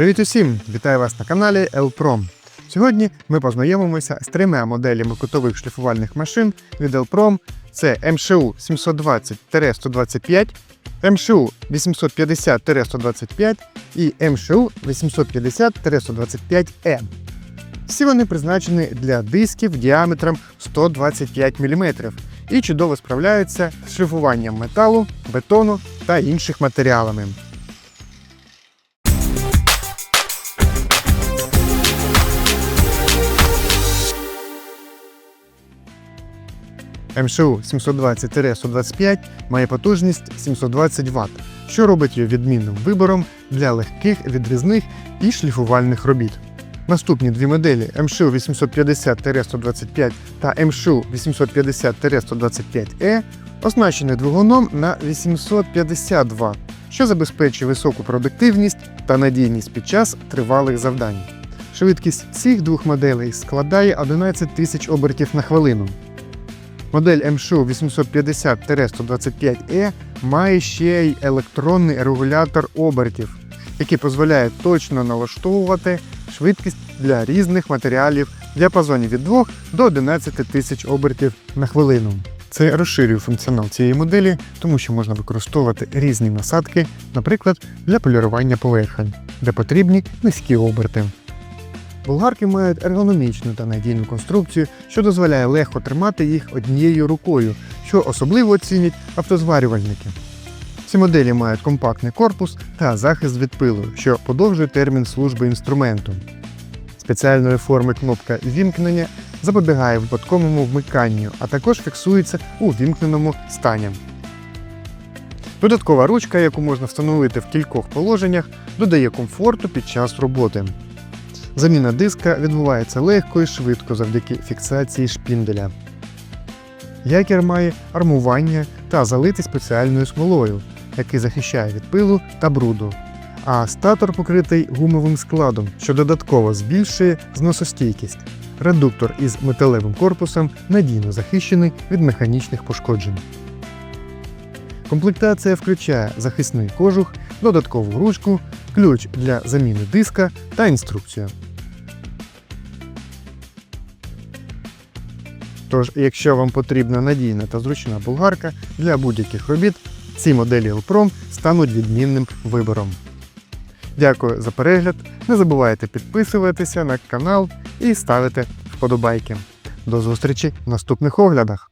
Привіт усім! Вітаю вас на каналі Elprom. Сьогодні ми познайомимося з трьома моделями кутових шліфувальних машин від Elprom. Це MSHU 720-125, MSHU 850-125 і MSHU 850-125M. Всі вони призначені для дисків діаметром 125 мм і чудово справляються з шліфуванням металу, бетону та інших матеріалами. МШУ 720-125 має потужність 720 Вт, що робить її відмінним вибором для легких відрізних і шліфувальних робіт. Наступні дві моделі МШУ 850-125 та МШУ 850-125E оснащені двигуном на 850 Вт, що забезпечує високу продуктивність та надійність під час тривалих завдань. Швидкість всіх двох моделей складає 11 тисяч обертів на хвилину. Модель МШУ 850-125E має ще й електронний регулятор обертів, який дозволяє точно налаштовувати швидкість для різних матеріалів в діапазоні від 2 до 11 тисяч обертів на хвилину. Це розширює функціонал цієї моделі, тому що можна використовувати різні насадки, наприклад, для полірування поверхень, де потрібні низькі оберти. Болгарки мають ергономічну та надійну конструкцію, що дозволяє легко тримати їх однією рукою, що особливо оцінять автозварювальники. Ці моделі мають компактний корпус та захист від пилу, що подовжує термін служби інструменту. Спеціальної форми кнопка вімкнення запобігає випадковому вмиканню, а також фіксується у вімкненому стані. Додаткова ручка, яку можна встановити в кількох положеннях, додає комфорту під час роботи. Заміна диска відбувається легко і швидко завдяки фіксації шпінделя. Якір має армування та залитий спеціальною смолою, який захищає від пилу та бруду. А статор покритий гумовим складом, що додатково збільшує зносостійкість. Редуктор із металевим корпусом надійно захищений від механічних пошкоджень. Комплектація включає захисний кожух, додаткову ручку, ключ для заміни диска та інструкцію. Тож, якщо вам потрібна надійна та зручна болгарка для будь-яких робіт, ці моделі Elprom стануть відмінним вибором. Дякую за перегляд. Не забувайте підписуватися на канал і ставити вподобайки. До зустрічі в наступних оглядах!